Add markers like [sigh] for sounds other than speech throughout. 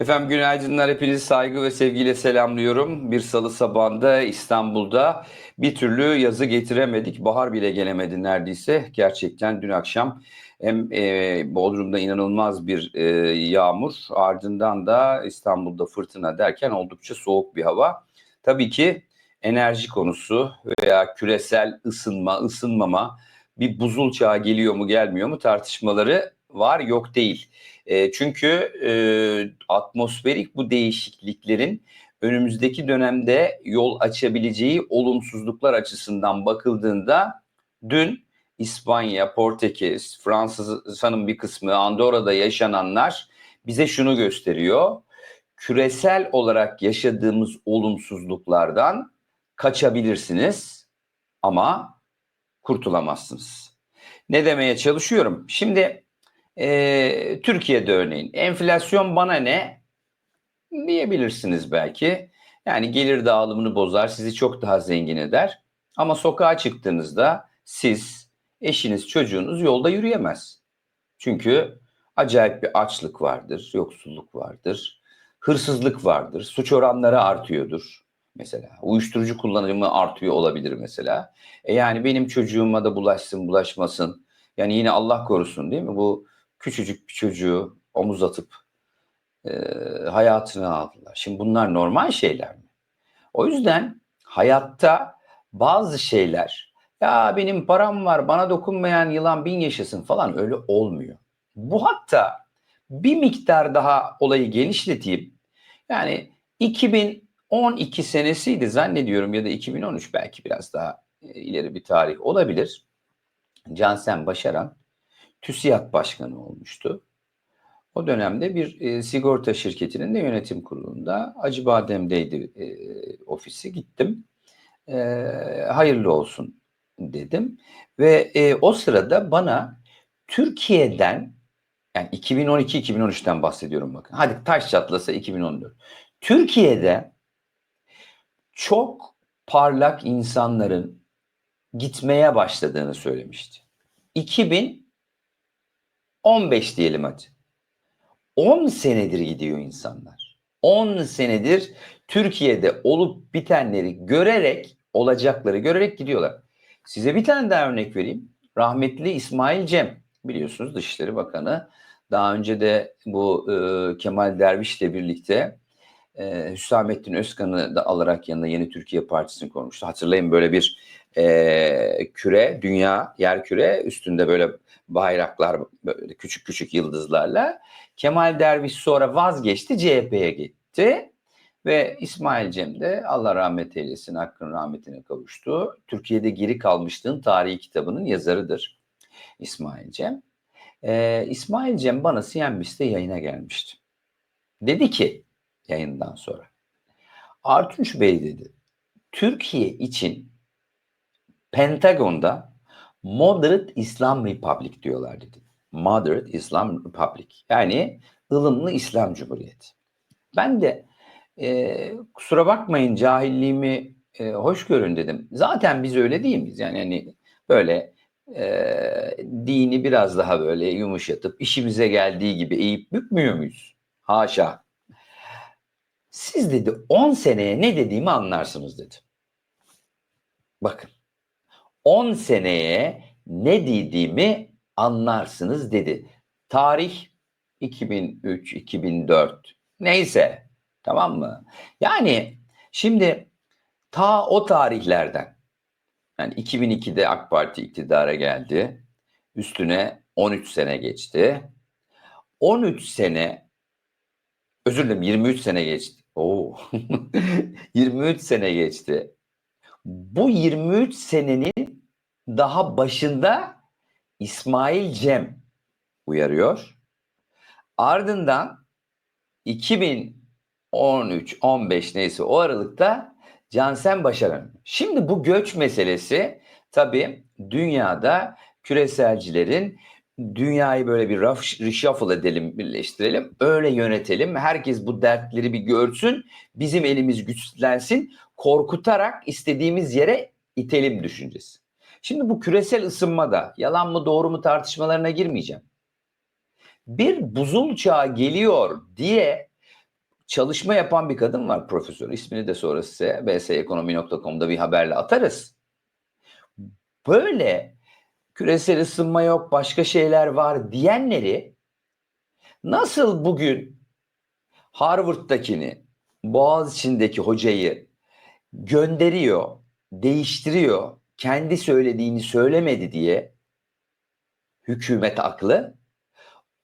Efendim günaydınlar. Hepinizi saygı ve sevgiyle selamlıyorum. Bir salı sabahında İstanbul'da bir türlü yazı getiremedik. Bahar bile gelemedi neredeyse. Gerçekten dün akşam hem e, Bodrum'da inanılmaz bir e, yağmur ardından da İstanbul'da fırtına derken oldukça soğuk bir hava. Tabii ki enerji konusu veya küresel ısınma, ısınmama bir buzul çağı geliyor mu gelmiyor mu tartışmaları var yok değil. E, çünkü e, atmosferik bu değişikliklerin önümüzdeki dönemde yol açabileceği olumsuzluklar açısından bakıldığında dün İspanya, Portekiz, Fransa'nın bir kısmı, Andorra'da yaşananlar bize şunu gösteriyor. Küresel olarak yaşadığımız olumsuzluklardan kaçabilirsiniz ama kurtulamazsınız. Ne demeye çalışıyorum? Şimdi e, Türkiye'de örneğin enflasyon bana ne diyebilirsiniz belki. Yani gelir dağılımını bozar, sizi çok daha zengin eder. Ama sokağa çıktığınızda siz, eşiniz, çocuğunuz yolda yürüyemez. Çünkü acayip bir açlık vardır, yoksulluk vardır, hırsızlık vardır, suç oranları artıyordur mesela. Uyuşturucu kullanımı artıyor olabilir mesela. E yani benim çocuğuma da bulaşsın, bulaşmasın. Yani yine Allah korusun değil mi? Bu küçücük bir çocuğu omuz atıp e, hayatını aldılar. Şimdi bunlar normal şeyler mi? O yüzden hayatta bazı şeyler ya benim param var bana dokunmayan yılan bin yaşasın falan öyle olmuyor. Bu hatta bir miktar daha olayı genişleteyim. Yani 2012 senesiydi zannediyorum ya da 2013 belki biraz daha e, ileri bir tarih olabilir. Cansen Başaran TÜSİAD Başkanı olmuştu. O dönemde bir e, sigorta şirketinin de yönetim kurulunda Acıbadem'deydi e, ofisi gittim. E, hayırlı olsun dedim ve e, o sırada bana Türkiye'den yani 2012-2013'ten bahsediyorum bakın. Hadi taş çatlasa 2014. Türkiye'de çok parlak insanların gitmeye başladığını söylemişti. 2015 diyelim hadi. 10 senedir gidiyor insanlar. 10 senedir Türkiye'de olup bitenleri görerek, olacakları görerek gidiyorlar. Size bir tane daha örnek vereyim. Rahmetli İsmail Cem biliyorsunuz Dışişleri Bakanı. Daha önce de bu e, Kemal Derviş'le birlikte e, Hüsamettin Özkan'ı da alarak yanına Yeni Türkiye Partisi'ni kurmuştu. Hatırlayın böyle bir e, küre, dünya yer küre üstünde böyle bayraklar, böyle küçük küçük yıldızlarla. Kemal Derviş sonra vazgeçti, CHP'ye gitti. Ve İsmail Cem de Allah rahmet eylesin, hakkın rahmetine kavuştu. Türkiye'de geri kalmışlığın tarihi kitabının yazarıdır İsmail Cem. Ee, İsmail Cem bana CNBC'de yayına gelmişti. Dedi ki yayından sonra. Artunç Bey dedi, Türkiye için Pentagon'da Moderate Islam Republic diyorlar dedi. Moderate Islam Republic. Yani ılımlı İslam Cumhuriyeti. Ben de e, kusura bakmayın cahilliğimi e, hoş görün dedim. Zaten biz öyle değil miyiz? Yani hani böyle e, dini biraz daha böyle yumuşatıp işimize geldiği gibi eğip bükmüyor muyuz? Haşa. Siz dedi 10 seneye ne dediğimi anlarsınız dedi. Bakın 10 seneye ne dediğimi anlarsınız dedi. Tarih 2003, 2004 neyse tamam mı? Yani şimdi ta o tarihlerden yani 2002'de AK Parti iktidara geldi. Üstüne 13 sene geçti. 13 sene özür dilerim 23 sene geçti. Oo. [laughs] 23 sene geçti. Bu 23 senenin daha başında İsmail Cem uyarıyor. Ardından 2013 15 neyse o aralıkta Cansen Başaran. Şimdi bu göç meselesi tabii dünyada küreselcilerin dünyayı böyle bir reshuffle edelim, birleştirelim, öyle yönetelim. Herkes bu dertleri bir görsün, bizim elimiz güçlensin, korkutarak istediğimiz yere itelim düşüncesi. Şimdi bu küresel ısınmada yalan mı doğru mu tartışmalarına girmeyeceğim. Bir buzul çağı geliyor diye çalışma yapan bir kadın var profesör. İsmini de sonra size bsekonomi.com'da bir haberle atarız. Böyle küresel ısınma yok, başka şeyler var diyenleri nasıl bugün Harvard'dakini, Boğaziçi'ndeki hocayı gönderiyor, değiştiriyor, kendi söylediğini söylemedi diye hükümet aklı.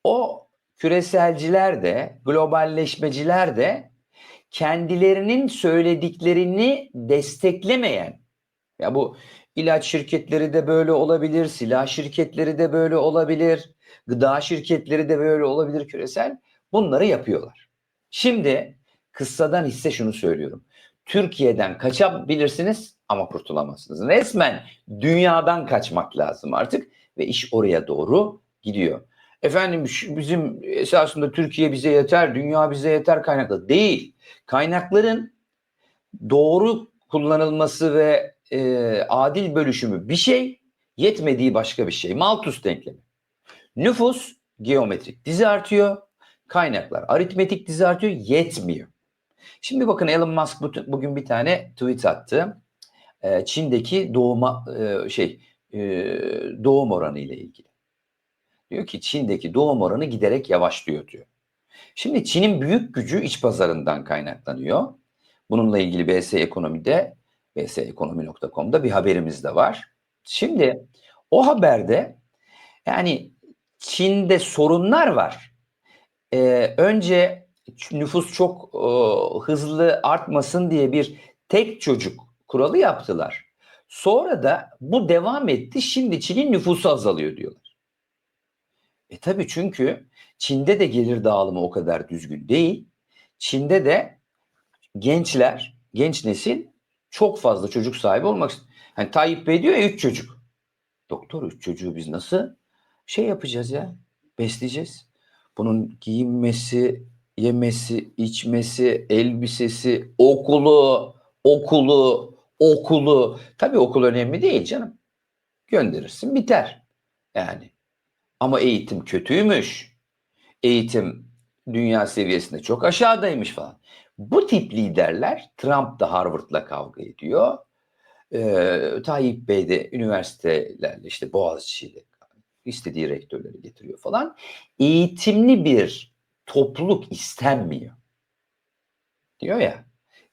O küreselciler de, globalleşmeciler de kendilerinin söylediklerini desteklemeyen, ya bu ilaç şirketleri de böyle olabilir, silah şirketleri de böyle olabilir, gıda şirketleri de böyle olabilir küresel. Bunları yapıyorlar. Şimdi kıssadan hisse şunu söylüyorum. Türkiye'den kaçabilirsiniz ama kurtulamazsınız. Resmen dünyadan kaçmak lazım artık ve iş oraya doğru gidiyor. Efendim bizim esasında Türkiye bize yeter, dünya bize yeter kaynaklı değil. Kaynakların doğru kullanılması ve e, adil bölüşümü bir şey, yetmediği başka bir şey. Malthus denklemi. Nüfus geometrik dizi artıyor, kaynaklar aritmetik dizi artıyor, yetmiyor. Şimdi bakın Elon Musk bugün bir tane tweet attı. Ee, Çin'deki doğuma e, şey e, doğum oranı ile ilgili. Diyor ki Çin'deki doğum oranı giderek yavaşlıyor diyor. Şimdi Çin'in büyük gücü iç pazarından kaynaklanıyor. Bununla ilgili BS Ekonomi'de bsekonomi.com'da bir haberimiz de var. Şimdi o haberde yani Çin'de sorunlar var. Ee, önce nüfus çok e, hızlı artmasın diye bir tek çocuk kuralı yaptılar. Sonra da bu devam etti. Şimdi Çin'in nüfusu azalıyor diyorlar. E tabii çünkü Çin'de de gelir dağılımı o kadar düzgün değil. Çin'de de gençler, genç nesil çok fazla çocuk sahibi olmak istiyor. Hani Tayyip Bey diyor ya üç çocuk. Doktor üç çocuğu biz nasıl şey yapacağız ya? Besleyeceğiz. Bunun giyinmesi, yemesi, içmesi, elbisesi, okulu, okulu, okulu. Tabii okul önemli değil canım. Gönderirsin biter. Yani. Ama eğitim kötüymüş. Eğitim dünya seviyesinde çok aşağıdaymış falan. Bu tip liderler Trump da Harvard'la kavga ediyor. Ee, Tayyip Bey de üniversitelerle işte Boğaziçi'yle istediği rektörleri getiriyor falan. Eğitimli bir topluluk istenmiyor. Diyor ya.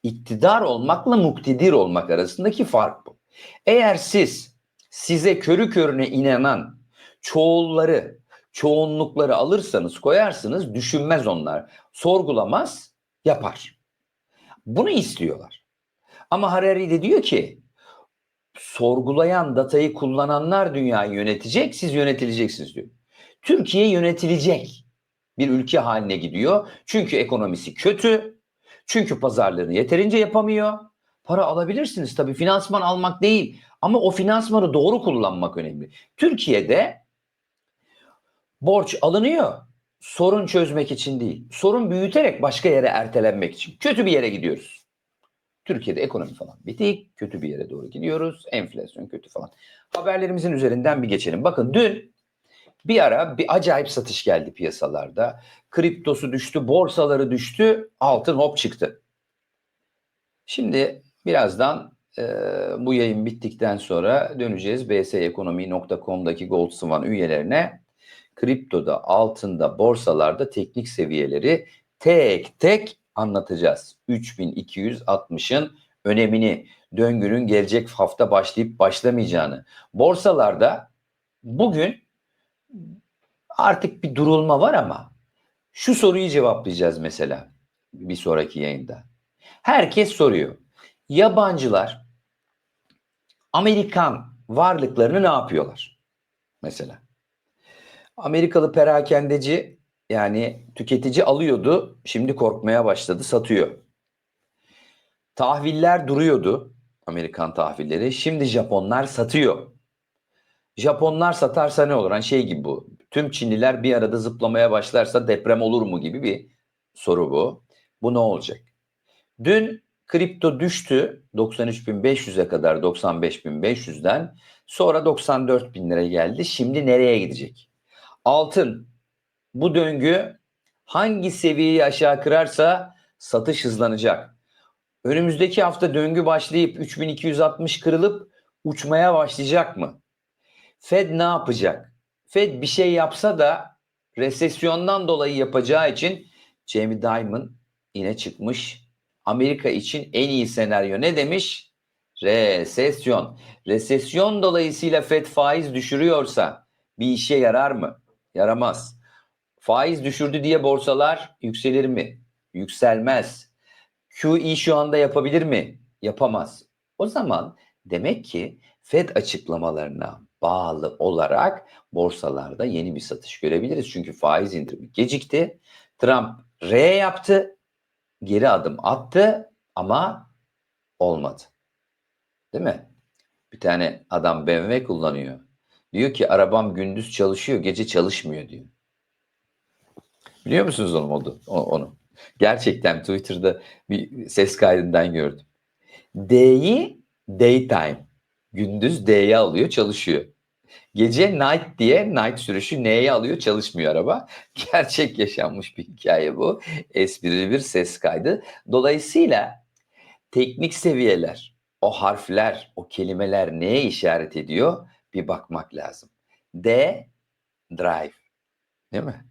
İktidar olmakla muktedir olmak arasındaki fark bu. Eğer siz size körü körüne inanan çoğulları, çoğunlukları alırsanız koyarsınız düşünmez onlar. Sorgulamaz, yapar. Bunu istiyorlar. Ama Harari de diyor ki sorgulayan datayı kullananlar dünyayı yönetecek, siz yönetileceksiniz diyor. Türkiye yönetilecek bir ülke haline gidiyor. Çünkü ekonomisi kötü. Çünkü pazarlarını yeterince yapamıyor. Para alabilirsiniz tabii finansman almak değil ama o finansmanı doğru kullanmak önemli. Türkiye'de borç alınıyor. Sorun çözmek için değil. Sorun büyüterek başka yere ertelenmek için. Kötü bir yere gidiyoruz. Türkiye'de ekonomi falan bitik. Kötü bir yere doğru gidiyoruz. Enflasyon kötü falan. Haberlerimizin üzerinden bir geçelim. Bakın dün bir ara bir acayip satış geldi piyasalarda. Kriptosu düştü, borsaları düştü, altın hop çıktı. Şimdi birazdan e, bu yayın bittikten sonra döneceğiz bsekonomi.com'daki Gold Swan üyelerine. Kriptoda, altında, borsalarda teknik seviyeleri tek tek anlatacağız. 3260'ın önemini, döngünün gelecek hafta başlayıp başlamayacağını. Borsalarda bugün artık bir durulma var ama şu soruyu cevaplayacağız mesela bir sonraki yayında. Herkes soruyor. Yabancılar Amerikan varlıklarını ne yapıyorlar? Mesela. Amerikalı perakendeci yani tüketici alıyordu, şimdi korkmaya başladı, satıyor. Tahviller duruyordu, Amerikan tahvilleri. Şimdi Japonlar satıyor. Japonlar satarsa ne olur? Hani şey gibi bu. Tüm Çinliler bir arada zıplamaya başlarsa deprem olur mu gibi bir soru bu. Bu ne olacak? Dün kripto düştü 93.500'e kadar 95.500'den sonra 94.000 lira geldi. Şimdi nereye gidecek? Altın bu döngü hangi seviyeyi aşağı kırarsa satış hızlanacak. Önümüzdeki hafta döngü başlayıp 3260 kırılıp uçmaya başlayacak mı? Fed ne yapacak? Fed bir şey yapsa da resesyondan dolayı yapacağı için Jamie Dimon yine çıkmış. Amerika için en iyi senaryo ne demiş? Resesyon. Resesyon dolayısıyla Fed faiz düşürüyorsa bir işe yarar mı? Yaramaz. Faiz düşürdü diye borsalar yükselir mi? Yükselmez. QE şu anda yapabilir mi? Yapamaz. O zaman demek ki Fed açıklamalarına bağlı olarak borsalarda yeni bir satış görebiliriz. Çünkü faiz indirimi gecikti. Trump R yaptı, geri adım attı ama olmadı. Değil mi? Bir tane adam BMW kullanıyor. Diyor ki arabam gündüz çalışıyor, gece çalışmıyor diyor. Biliyor musunuz onu? Onu. onu? Gerçekten Twitter'da bir ses kaydından gördüm. D'yi daytime. Gündüz D'ye alıyor, çalışıyor. Gece night diye night sürüşü N'ye alıyor, çalışmıyor araba. [laughs] Gerçek yaşanmış bir hikaye bu. Esprili bir ses kaydı. Dolayısıyla teknik seviyeler, o harfler, o kelimeler neye işaret ediyor? Bir bakmak lazım. D, drive. Değil mi?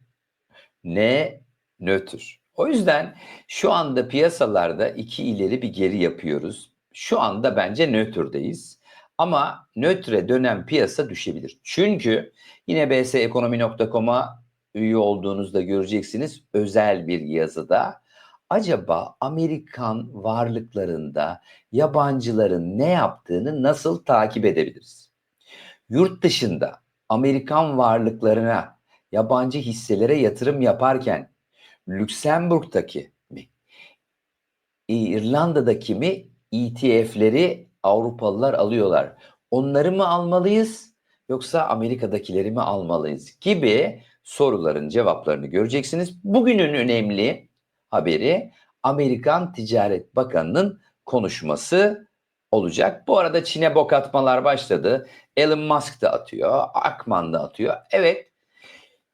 N, nötr. O yüzden şu anda piyasalarda iki ileri bir geri yapıyoruz. Şu anda bence nötrdeyiz. Ama nötre dönen piyasa düşebilir. Çünkü yine bsekonomi.com'a üye olduğunuzda göreceksiniz özel bir yazıda. Acaba Amerikan varlıklarında yabancıların ne yaptığını nasıl takip edebiliriz? Yurt dışında Amerikan varlıklarına, yabancı hisselere yatırım yaparken Lüksemburg'daki mi? İrlanda'daki mi ETF'leri Avrupalılar alıyorlar. Onları mı almalıyız yoksa Amerika'dakileri mi almalıyız gibi soruların cevaplarını göreceksiniz. Bugünün önemli haberi Amerikan Ticaret Bakanı'nın konuşması olacak. Bu arada Çin'e bok atmalar başladı. Elon Musk da atıyor, Akman da atıyor. Evet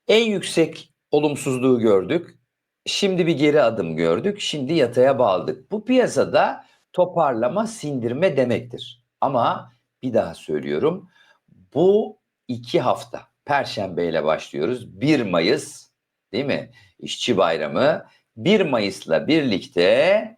en yüksek olumsuzluğu gördük. Şimdi bir geri adım gördük. Şimdi yataya bağladık. Bu piyasada toparlama, sindirme demektir. Ama bir daha söylüyorum. Bu iki hafta, Perşembe ile başlıyoruz. 1 Mayıs, değil mi? İşçi Bayramı. 1 Mayıs'la birlikte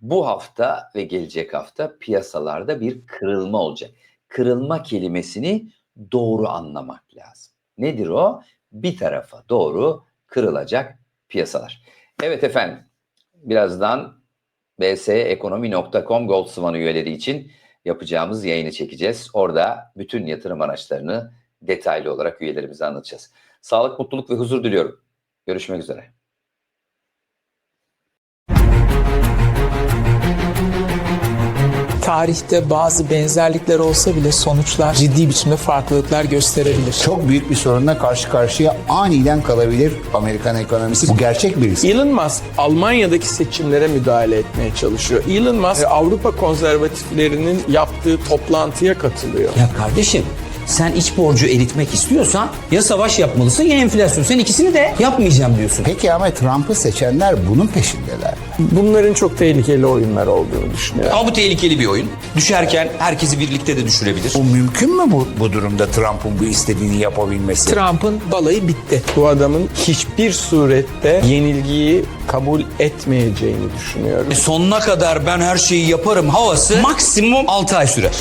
bu hafta ve gelecek hafta piyasalarda bir kırılma olacak. Kırılma kelimesini doğru anlamak lazım. Nedir o? Bir tarafa doğru kırılacak piyasalar. Evet efendim, birazdan bsekonomi.com Gold üyeleri için yapacağımız yayını çekeceğiz. Orada bütün yatırım araçlarını detaylı olarak üyelerimize anlatacağız. Sağlık, mutluluk ve huzur diliyorum. Görüşmek üzere. Tarihte bazı benzerlikler olsa bile sonuçlar ciddi biçimde farklılıklar gösterebilir. Çok büyük bir sorunla karşı karşıya aniden kalabilir Amerikan ekonomisi. Bu gerçek bir risk. Elon Musk Almanya'daki seçimlere müdahale etmeye çalışıyor. Elon Musk Avrupa konservatiflerinin yaptığı toplantıya katılıyor. Ya kardeşim sen iç borcu eritmek istiyorsan ya savaş yapmalısın ya enflasyon. Sen ikisini de yapmayacağım diyorsun. Peki ama Trump'ı seçenler bunun peşindeler. Bunların çok tehlikeli oyunlar olduğunu düşünüyorum. Ama bu tehlikeli bir oyun. Düşerken herkesi birlikte de düşürebilir. Bu mümkün mü bu, bu durumda Trump'ın bu istediğini yapabilmesi? Trump'ın balayı bitti. Bu adamın hiçbir surette yenilgiyi kabul etmeyeceğini düşünüyorum. Sonuna kadar ben her şeyi yaparım havası maksimum 6 ay sürer.